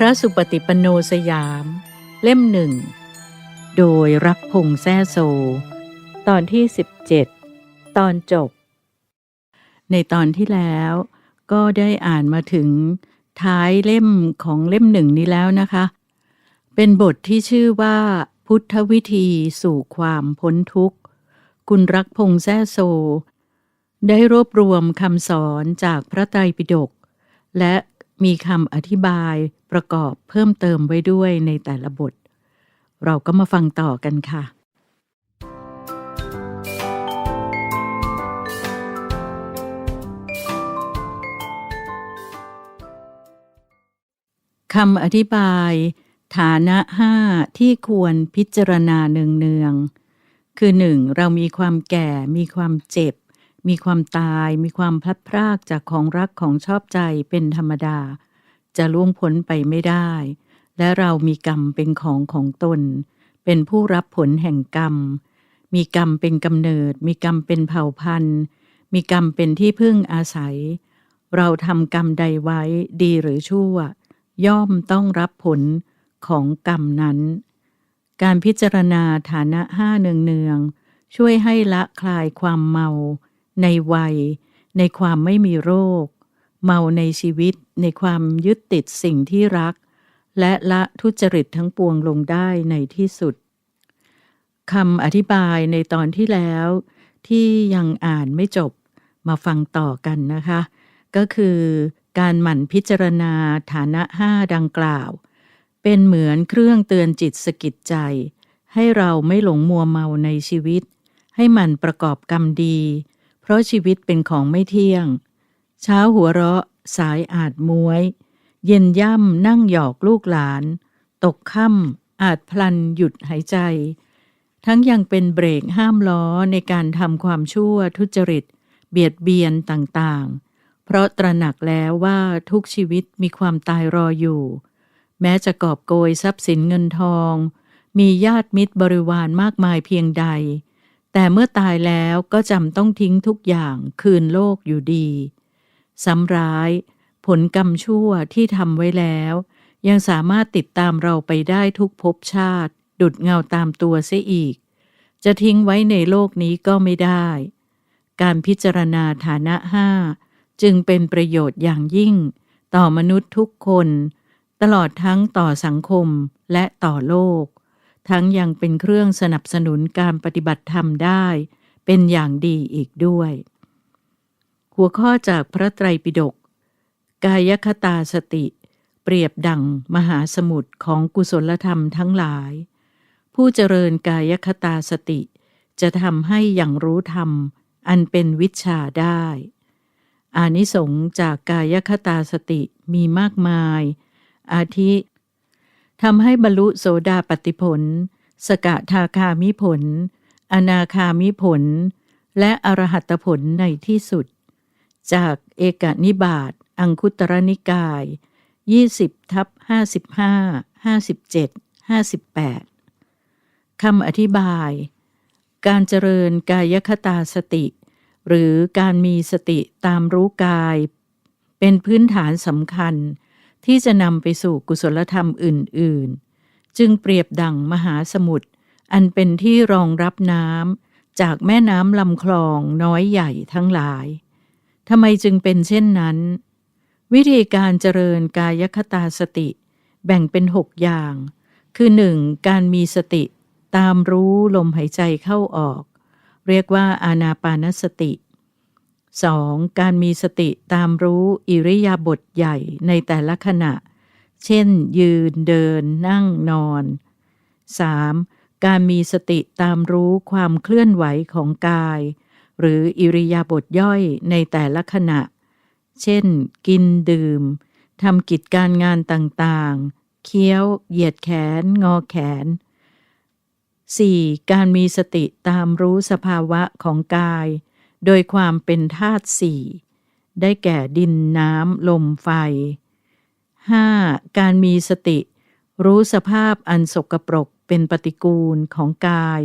พระสุปฏิปันโนสยาม เล่มหนึ่ง โดยรักพงแซ่โซ ตอนที่ 17 ตอนจบ ในตอนที่แล้วก็ได้อ่านมาถึงท้ายเล่มของเล่มหนึ่งนี้แล้วนะคะ เป็นบทที่ชื่อว่า พุทธวิธีสู่ความพ้นทุกข์ คุณรักพงแซ่โซ ได้รวบรวมคำสอนจากพระไตรปิฎกและ มีคำอธิบายประกอบเพิ่มเติมไว้ด้วยในแต่ละบท เราก็มาฟังต่อกันค่ะ คำอธิบาย ฐานะห้าที่ควรพิจารณาเนืองๆคือหนึ่งเรามีความแก่มีความเจ็บ มีความตาย มีความพลัดพรากจากของรักของชอบใจเป็นธรรมดา จะล่วงพ้นไปไม่ได้ และเรามีกรรมเป็นของของตน เป็นผู้รับผลแห่งกรรม มีกรรมเป็นกำเนิด มีกรรมเป็นเผ่าพันธุ์ มีกรรมเป็นที่พึ่งอาศัย เราทำกรรมใดไว้ดีหรือชั่ว ย่อมต้องรับผลของกรรมนั้น การพิจารณาฐานะห้าเนืองๆช่วยให้ละคลายความเมา ในวัย ในความไม่มีโรค เมาในชีวิต ในความยึดติดสิ่งที่รัก และละทุจริตทั้งปวงลงได้ในที่สุดคำอธิบายในตอนที่แล้ว ที่ยังอ่านไม่จบมาฟังต่อกันนะคะ ก็คือการหมั่นพิจารณาฐานะห้าดังกล่าว เป็นเหมือนเครื่องเตือนจิตสกิดใจ ให้เราไม่หลงมัวเมาในชีวิต ให้มันประกอบกรรมดี ราะชีวิตเป็นของไม่เที่ยง เช้าหัวเราะ สายอาจมวย เย็นย่ำนั่งหยอกลูกหลาน ตกค่ำอาจพลันหยุดหายใจ ทั้งยังเป็นเบรกห้ามล้อในการทำความชั่วทุจริต เบียดเบียนต่างๆ เพราะตระหนักแล้วว่าทุกชีวิตมีความตายรออยู่ แม้จะกอบโกยทรัพย์สินเงินทอง มีญาติมิตรบริวารมากมายเพียงใด แต่เมื่อตายแล้วก็จำต้องทิ้งทุกอย่างคืนโลกอยู่ดีซ้ำร้าย ผลกรรมชั่วที่ทำไว้แล้ว ยังสามารถติดตามเราไปได้ทุกภพชาติ ดุดเงาตามตัวเสียอีก จะทิ้งไว้ในโลกนี้ก็ไม่ได้ การพิจารณาฐานะห้าจึงเป็นประโยชน์อย่างยิ่ง ต่อมนุษย์ทุกคน ตลอดทั้งต่อสังคมและต่อโลก ทั้งยังเป็นเครื่องสนับสนุนการปฏิบัติธรรมได้ เป็นอย่างดีอีกด้วย หัวข้อจากพระไตรปิฎกกายคตาสติ เปรียบดังมหาสมุทรของกุศลธรรมทั้งหลาย ผู้เจริญกายคตาสติ จะทำให้อย่างรู้ธรรม อันเป็นวิชาได้ อานิสงส์จากกายคตาสติมีมากมาย อาทิ ทำให้บรรลุโสดาปติผล สกทาคามิผล อนาคามิผล และอรหัตผลในที่สุด จากเอกนิบาตอังคุตรนิกาย 20ทับ55 57 58คำอธิบาย การเจริญกายคตาสติ หรือการมีสติตามรู้กาย เป็นพื้นฐานสำคัญ ที่จะนำไปสู่กุศลธรรมอื่น ๆ จึงเปรียบดังมหาสมุทรอันเป็นที่รองรับน้ำจากแม่น้ำลำคลองน้อยใหญ่ทั้งหลายทำไมจึงเป็นเช่นนั้น วิธีการเจริญกายคตาสติ แบ่งเป็นหกอย่าง คือหนึ่งการมีสติ ตามรู้ลมหายใจเข้าออก เรียกว่าอานาปานสติ 2. การมีสติตามรู้อิริยาบถใหญ่ในแต่ละขณะ เช่น ยืนเดิน นั่งนอน 3. การมีสติตามรู้ความเคลื่อนไหวของกาย หรืออิริยาบถย่อยในแต่ละขณะ เช่น กินดื่มทำกิจการงานต่างๆ เคี้ยว เหยียดแขน งอแขน 4. การมีสติตามรู้สภาวะของกาย โดยความเป็นธาตุสี่ได้แก่ดินน้ำลมไฟ 5. การมีสติ รู้สภาพอันสกปรกเป็นปฏิกูลของกาย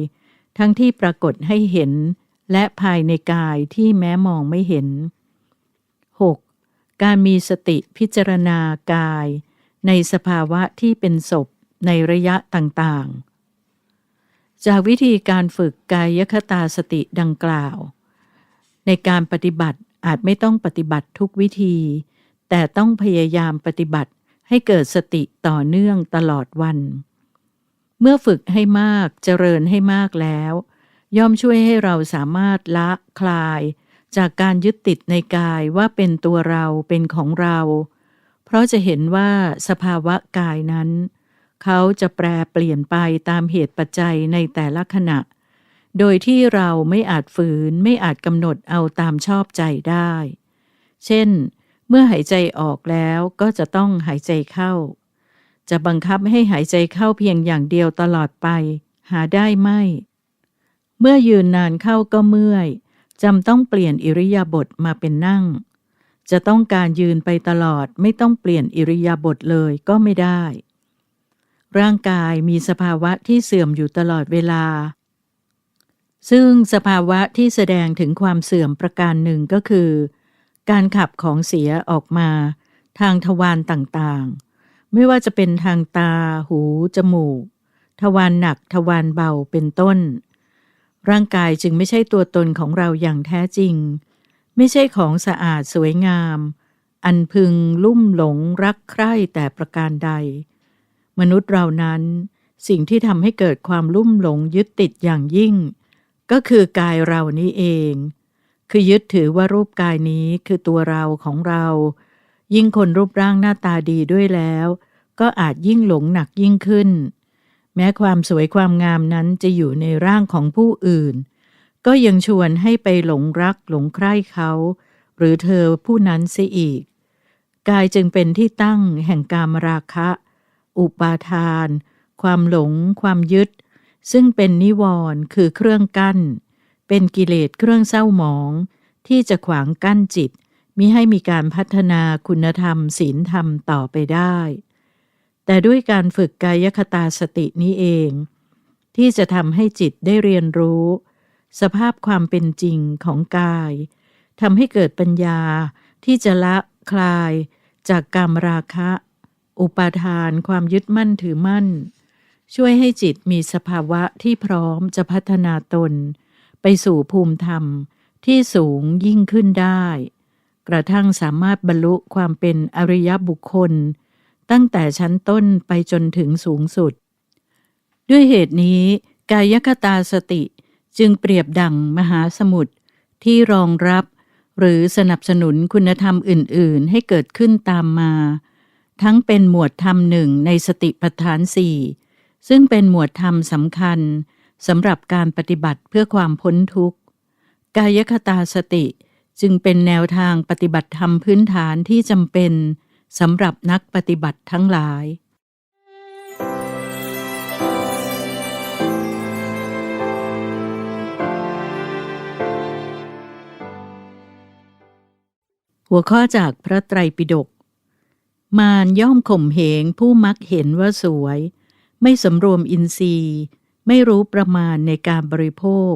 ทั้งที่ปรากฏให้เห็น และภายในกายที่แม้มองไม่เห็น 6. การมีสติพิจารณากาย ในสภาวะที่เป็นศพในระยะต่างๆ จากวิธีการฝึกกายคตาสติดังกล่าว ในการปฏิบัติอาจไม่ต้องปฏิบัติทุกวิธี แต่ต้องพยายามปฏิบัติให้เกิดสติต่อเนื่องตลอดวัน เมื่อฝึกให้มากเจริญให้มากแล้ว ย่อมช่วยให้เราสามารถละคลาย จากการยึดติดในกายว่าเป็นตัวเราเป็นของเรา เพราะจะเห็นว่าสภาวะกายนั้น เขาจะแปรเปลี่ยนไปตามเหตุปัจจัยในแต่ละขณะ โดยที่เราไม่อาจฝืนไม่อาจกำหนดเอาตามชอบใจได้ เช่น เมื่อหายใจออกแล้วก็จะต้องหายใจเข้า จะบังคับให้หายใจเข้าเพียงอย่างเดียวตลอดไป หาได้ไม่ เมื่อยืนนานเข้าก็เมื่อยจำต้องเปลี่ยนอิริยาบถมาเป็นนั่ง จะต้องการยืนไปตลอดไม่ต้องเปลี่ยนอิริยาบถเลยก็ไม่ได้ ร่างกายมีสภาวะที่เสื่อมอยู่ตลอดเวลา ซึ่งสภาวะที่แสดงถึงความเสื่อมประการหนึ่งก็คือ การขับของเสียออกมา ทางทวารต่างๆ ไม่ว่าจะเป็นทางตา หู จมูก ทวารหนักทวารเบาเป็นต้น ร่างกายจึงไม่ใช่ตัวตนของเราอย่างแท้จริง ไม่ใช่ของสะอาดสวยงาม อันพึงลุ่มหลงรักใคร่แต่ประการใด มนุษย์เรานั้น สิ่งที่ทำให้เกิดความลุ่มหลงยึดติดอย่างยิ่ง ก็คือกายเรานี้เอง คือยึดถือว่ารูปกายนี้คือตัวเราของเรา ยิ่งคนรูปร่างหน้าตาดีด้วยแล้ว ก็อาจยิ่งหลงหนักยิ่งขึ้น แม้ความสวยความงามนั้นจะอยู่ในร่างของผู้อื่น ก็ยังชวนให้ไปหลงรักหลงใคร่เขา หรือเธอผู้นั้นเสียอีก กายจึงเป็นที่ตั้งแห่งกามราคะ อุปาทาน ความหลง ความยึด ซึ่งเป็นนิวรณ์คือเครื่องกั้น เป็นกิเลสเครื่องเศร้าหมอง ที่จะขวางกั้นจิตมิให้มีการพัฒนาคุณธรรมศีลธรรมต่อไปได้ แต่ด้วยการฝึกกายคตาสตินี้เอง ที่จะทำให้จิตได้เรียนรู้ สภาพความเป็นจริงของกายทำให้เกิดปัญญาที่จะละคลายจากกรรมราคะ อุปาทานความยึดมั่นถือมั่น ช่วยให้จิตมีสภาวะที่พร้อมจะพัฒนาตน ไปสู่ภูมิธรรมที่สูงยิ่งขึ้นได้ กระทั่งสามารถบรรลุความเป็นอริยบุคคล ตั้งแต่ชั้นต้นไปจนถึงสูงสุด ด้วยเหตุนี้ กายคตาสติจึงเปรียบดังมหาสมุทรที่รองรับหรือสนับสนุนคุณธรรมอื่น ๆ ให้เกิดขึ้นตามมา ทั้งเป็นหมวดธรรมหนึ่งในสติปัฏฐานสี่ ซึ่งเป็นหมวดธรรมสำคัญสำหรับการปฏิบัติเพื่อความพ้นทุกข์ กายคตาสติจึงเป็นแนวทางปฏิบัติธรรมพื้นฐานที่จำเป็นสำหรับนักปฏิบัติทั้งหลาย หัวข้อจากพระไตรปิฎกมารย่อมข่มเหงผู้มักเห็นว่าสวย ไม่สำรวมอินทรีย์ ไม่รู้ประมาณในการบริโภค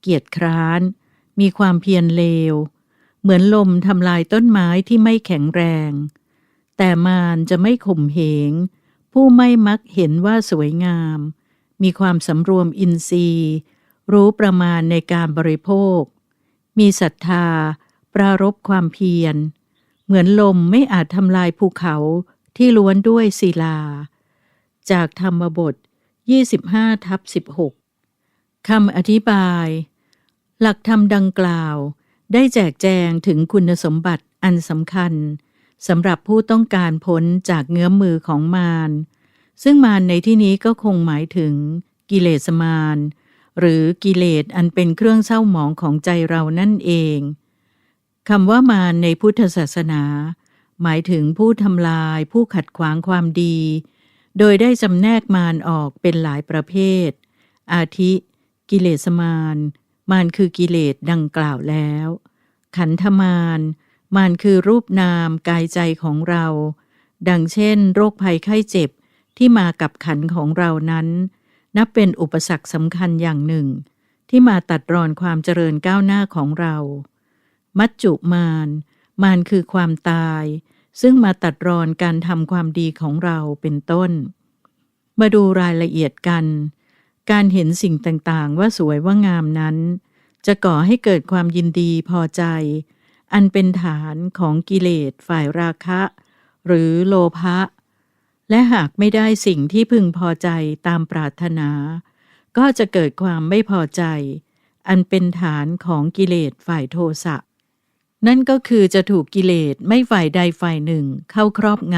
เกียจคร้าน มีความเพียรเลว เหมือนลมทำลายต้นไม้ที่ไม่แข็งแรง แต่มารจะไม่ข่มเหง ผู้ไม่มักเห็นว่าสวยงาม มีความสำรวมอินทรีย์ รู้ประมาณในการบริโภค มีศรัทธา ปรารบความเพียร เหมือนลมไม่อาจทำลายภูเขาที่ล้วนด้วยศิลา จากธรรมบท 25ทับ16คำอธิบาย หลักธรรมดังกล่าว ได้แจกแจงถึงคุณสมบัติอันสำคัญสำหรับผู้ต้องการพ้นจากเงื้อมมือของมารซึ่งมารในที่นี้ก็คงหมายถึงกิเลสมารหรือกิเลสอันเป็นเครื่องเศร้าหมองของใจเรานั่นเองคำว่ามารในพุทธศาสนา หมายถึงผู้ทำลายผู้ขัดขวางความดี โดยได้จำแนกมารออกเป็นหลายประเภท อาทิ กิเลสมาร มารคือกิเลสดังกล่าวแล้ว ขันธมาร มารคือรูปนามกายใจของเรา ดังเช่น โรคภัยไข้เจ็บที่มากับขันของเรานั้น นับเป็นอุปสรรคสำคัญอย่างหนึ่ง ที่มาตัดรอนความเจริญก้าวหน้าของเรา มัจจุมาร มารคือความตาย ซึ่งมาตัดรอนการทำความดีของเราเป็นต้น มาดูรายละเอียดกัน การเห็นสิ่งต่างๆ ว่าสวยว่างามนั้น จะก่อให้เกิดความยินดีพอใจ อันเป็นฐานของกิเลสฝ่ายราคะ หรือโลภะ และหากไม่ได้สิ่งที่พึงพอใจตามปรารถนา ก็จะเกิดความไม่พอใจ อันเป็นฐานของกิเลสฝ่ายโทสะ นั่นก็คือจะถูกกิเลสไม่ฝ่ายใดฝ่ายหนึ่งเข้าครอบง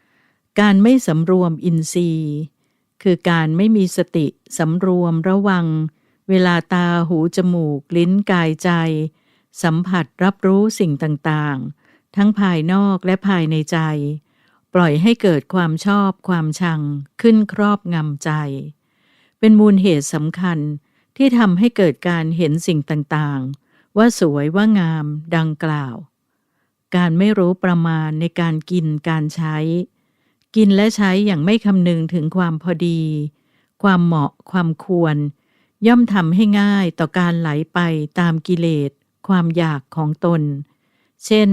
ำ การไม่สำรวมอินทรีย์ คือการไม่มีสติสำรวมระวัง เวลาตาหูจมูก ลิ้นกายใจ สัมผัสรับรู้สิ่งต่างๆ ทั้งภายนอกและภายในใจ ปล่อยให้เกิดความชอบความชังขึ้นครอบงำใจ เป็นมูลเหตุสำคัญที่ทำให้เกิดการเห็นสิ่งต่างๆ ว่าสวยว่างาม ดังกล่าว การไม่รู้ประมาณในการกินการใช้ กินและใช้อย่างไม่คำนึงถึงความพอดี ความเหมาะความควร ย่อมทำให้ง่ายต่อการไหลไปตามกิเลส ความอยากของตน เช่น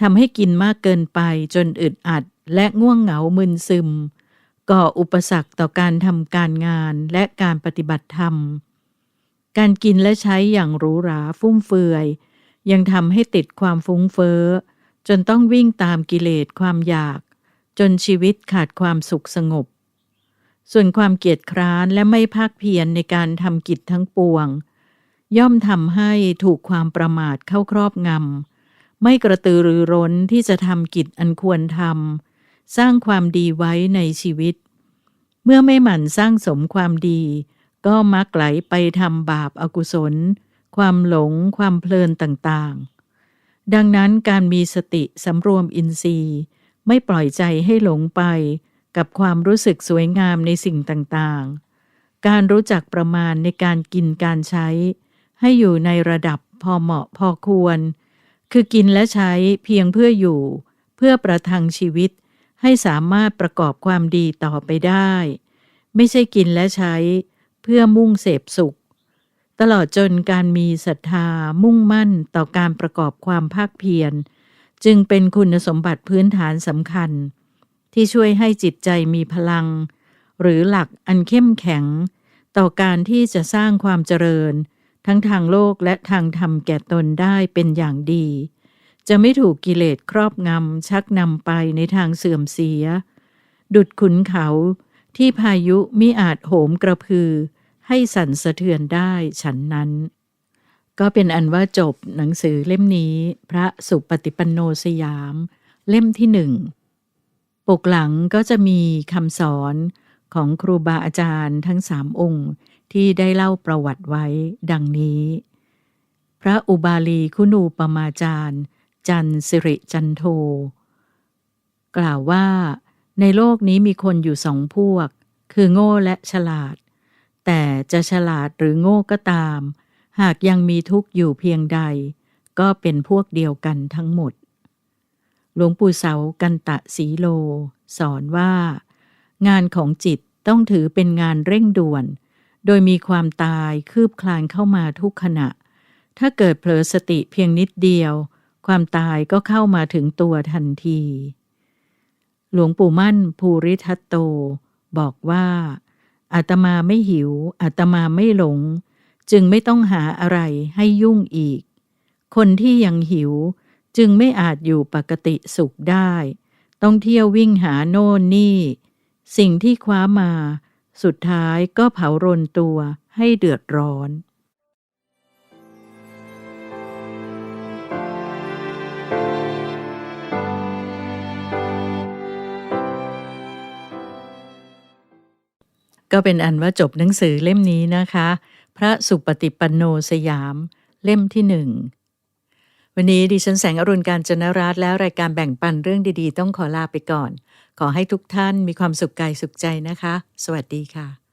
ทำให้กินมากเกินไปจนอึดอัดและง่วงเหงามึนซึม ก่ออุปสรรคต่อการทำการงานและการปฏิบัติธรรม การกินและใช้อย่างหรูหราฟุ่มเฟือย ยังทำให้ติดความฟุ้งเฟ้อ จนต้องวิ่งตามกิเลสความอยาก จนชีวิตขาดความสุขสงบ ส่วนความเกียจคร้านและไม่ภาคเพียรในการทำกิจทั้งปวง ย่อมทำให้ถูกความประมาทเข้าครอบงำไม่กระตือรือร้นที่จะทำกิจอันควรทำสร้างความดีไว้ในชีวิต เมื่อไม่หมั่นสร้างสมความดี ก็มักไหลไปทำบาปอากุศล ความหลง ความเพลินต่างๆ ดังนั้นการมีสติสำรวมอินทรีย์ ไม่ปล่อยใจให้หลงไป กับความรู้สึกสวยงามในสิ่งต่างๆ การรู้จักประมาณในการกินการใช้ ให้อยู่ในระดับพอเหมาะพอควร คือกินและใช้เพียงเพื่ออยู่ เพื่อประทังชีวิต ให้สามารถประกอบความดีต่อไปได้ ไม่ใช่กินและใช้ เพื่อมุ่งเสพสุข ตลอดจนการมีศรัทธามุ่งมั่นต่อการประกอบความภาคเพียร จึงเป็นคุณสมบัติพื้นฐานสำคัญ ที่ช่วยให้จิตใจมีพลัง หรือหลักอันเข้มแข็ง ต่อการที่จะสร้างความเจริญ ทั้งทางโลกและทางธรรมแก่ตนได้เป็นอย่างดี จะไม่ถูกกิเลสครอบงำชักนำไปในทางเสื่อมเสีย ดุดขุนเขาที่พายุมิอาจโหมกระพือ ให้สั่นสะเทือนได้ฉันนั้น ก็เป็นอันว่าจบหนังสือเล่มนี้ พระสุปฏิปันโนสยาม เล่มที่หนึ่งปกหลังก็จะมีคำสอนของครูบาอาจารย์ทั้งสามองค์ที่ได้เล่าประวัติไว้ดังนี้ พระอุบาลีคุณูปมาจารย์ จันสิริจันโท กล่าวว่า ในโลกนี้มีคนอยู่สองพวก คือโง่และฉลาด แต่จะฉลาดหรือโง่ก็ตาม หากยังมีทุกข์อยู่เพียงใด ก็เป็นพวกเดียวกันทั้งหมด หลวงปู่เสากันตะสีโล สอนว่า งานของจิตต้องถือเป็นงานเร่งด่วน โดยมีความตายคืบคลานเข้ามาทุกขณะ ถ้าเกิดเผลอสติเพียงนิดเดียว ความตายก็เข้ามาถึงตัวทันที หลวงปู่มั่นภูริทัตโต บอกว่า อาตมาไม่หิวอาตมาไม่หลง จึงไม่ต้องหาอะไรให้ยุ่งอีก คนที่ยังหิวจึงไม่อาจอยู่ปกติสุขได้ ต้องเที่ยววิ่งหาโน่นนี่ สิ่งที่คว้ามา สุดท้ายก็เผารนตัวให้เดือดร้อน ก็เป็นอันว่าจบหนังสือเล่มนี้นะคะ พระสุปฏิปันโนสยาม เล่มที่หนึ่งวันนี้ดิฉันแสงอรุณการจนรัตแล้วรายการแบ่งปันเรื่องดีๆ ต้องขอลาไปก่อน ขอให้ทุกท่านมีความสุขกายสุขใจนะคะ สวัสดีค่ะ